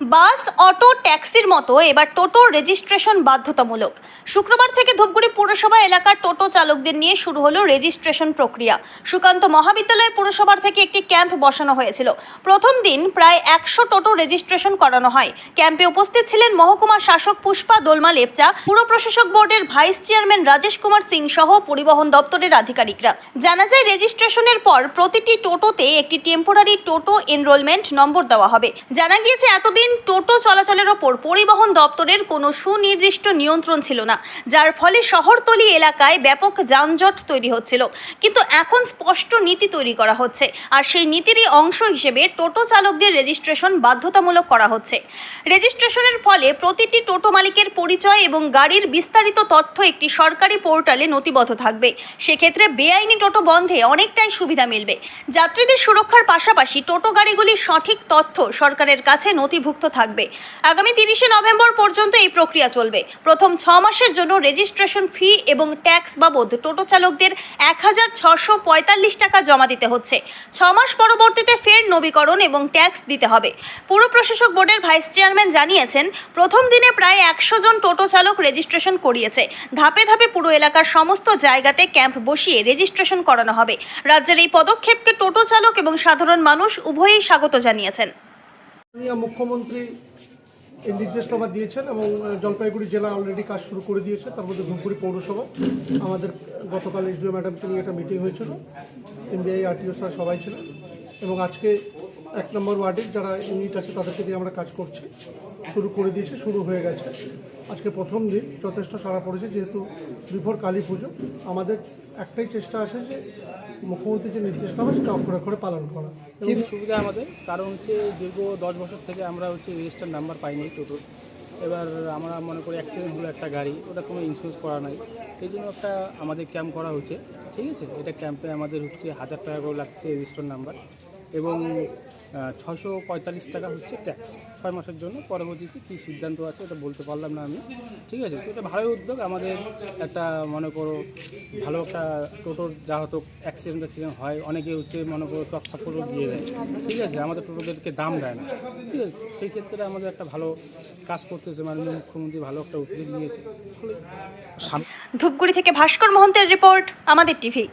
বাস, auto, ট্যাক্সির মতো এবার টোটোর রেজিস্ট্রেশন বাধ্যতামূলক। শুক্রবার থেকে ধূপগুড়ি পুরসভা এলাকার টোটো চালকদের নিয়ে শুরু হলো রেজিস্ট্রেশন প্রক্রিয়া। সুকান্ত মহাবিদ্যালয় পুরসভার থেকে একটি ক্যাম্প বসানো হয়েছিল। প্রথম দিন প্রায় একশো টোটো রেজিস্ট্রেশন করানো হয়। ক্যাম্পে উপস্থিত ছিলেন মহকুমা শাসক পুষ্পা দোলমা লেপচা, পুর প্রশাসক বোর্ডের ভাইস চেয়ারম্যান রাজেশ কুমার সিং সহ পরিবহন দপ্তরের আধিকারিকরা। জানা যায়, রেজিস্ট্রেশনের পর প্রতিটি টোটোতে একটি টেম্পোরারি টোটো এনরোলমেন্ট নম্বর দেওয়া হবে। জানা গিয়েছে, এতদিন টোটো চলাচলের ওপর পরিবহন দপ্তরের কোনো সুনির্দিষ্ট নিয়ন্ত্রণ ছিল না, যার ফলে শহরতলি এলাকায় ব্যাপক যানজট তৈরি হচ্ছিল। কিন্তু এখন স্পষ্ট নীতি তৈরি করা হচ্ছে, আর সেই নীতিরই অংশ হিসেবে টোটো চালকদের রেজিস্ট্রেশন বাধ্যতামূলক করা হচ্ছে। রেজিস্ট্রেশনের ফলে প্রতিটি টোটো মালিকের পরিচয় এবং গাড়ির বিস্তারিত তথ্য একটি সরকারি পোর্টালে নথিবদ্ধ থাকবে। সেক্ষেত্রে বেআইনি টোটো বন্ধে অনেকটাই সুবিধা মিলবে। যাত্রীদের সুরক্ষার পাশাপাশি টোটো গাড়িগুলির সঠিক তথ্য সরকারের কাছে নথিভুক্ত থাকবে। আগামী তিরিশে নভেম্বর পর্যন্ত এই প্রক্রিয়া চলবে। প্রথম ছ মাসের জন্য রেজিস্ট্রেশন ফি এবং ট্যাক্স বাবদ টোটো চালকদের এক হাজার ছশো পঁয়তাল্লিশ টাকা জমা দিতে হচ্ছে। ছ মাস পরবর্তীতে ফের নবীকরণ এবং ট্যাক্স দিতে হবে। পুর প্রশাসক বোর্ডের ভাইস চেয়ারম্যান জানিয়েছেন, প্রথম দিনে প্রায় একশো জন টোটো চালক রেজিস্ট্রেশন করিয়েছে। ধাপে ধাপে পুরো এলাকার সমস্ত জায়গাতে ক্যাম্প বসিয়ে রেজিস্ট্রেশন করানো হবে। রাজ্যের এই পদক্ষেপকে টোটো চালক এবং সাধারণ মানুষ উভয়ই স্বাগত জানিয়েছেন। মুখ্যমন্ত্রী এই নির্দেশনামা দিয়েছেন এবং জলপাইগুড়ি জেলা অলরেডি কাজ শুরু করে দিয়েছে। তার মধ্যে ধূপগুড়ি পৌরসভা, আমাদের গতকাল এসডিও ম্যাডামকে নিয়ে একটা মিটিং হয়েছিল। এমবিআই আরটিও স্যার সবাই ছিলেন। এবং আজকে এক নম্বর ওয়ার্ডের যারা ইউনিট আছে তাদেরকে দিয়ে আমরা কাজ করছি। শুরু করে দিয়েছে, শুরু হয়ে গেছে। আজকে প্রথম দিন, যথেষ্ট সারা পড়েছে, যেহেতু বিফোর কালী পুজো। আমাদের একটাই চেষ্টা আছে যে মুখ্যমন্ত্রী যে নির্দেশনামা সেটা অক্ষরে অক্ষরে পালন করা। খুবই সুবিধা আমাদের? কারণ হচ্ছে দীর্ঘ দশ বছর থেকে আমরা হচ্ছে রেজিস্টার নাম্বার পাইনি টোটোর এবার আমরা মনে করি অ্যাক্সিডেন্ট হলো একটা গাড়ি, ওটা কোনো ইন্স্যুরেন্স করা নাই। এই জন্য একটা আমাদের ক্যাম্প করা হচ্ছে। ঠিক আছে? এটা ক্যাম্পে আমাদের হচ্ছে হাজার টাকা করে লাগছে রেজিস্টার নাম্বার এবং ছশো পঁয়তাল্লিশ টাকা হচ্ছে ট্যাক্স ছয় মাসের জন্য পরবর্তীতে কী সিদ্ধান্ত আছে এটা বলতে পারলাম না আমি। ঠিক আছে? তো এটা ভালোই উদ্যোগ। আমাদের একটা, মনে করো, ভালো একটা টোটোর যা হতো অ্যাক্সিডেন্ট অ্যাক্সিডেন্ট হয়, অনেকে হচ্ছে, মনে করো করে দিয়ে দেয়। ঠিক আছে? আমাদের টোটোদেরকে দাম দেয় না। ঠিক আছে? সেই ক্ষেত্রে আমাদের একটা ভালো কাজ করতেছে, মাননীয় মুখ্যমন্ত্রী ভালো একটা উদ্যোগ নিয়েছে। ধূপগুড়ি থেকে ভাস্কর মহন্তের রিপোর্ট, আমাদের টিভি।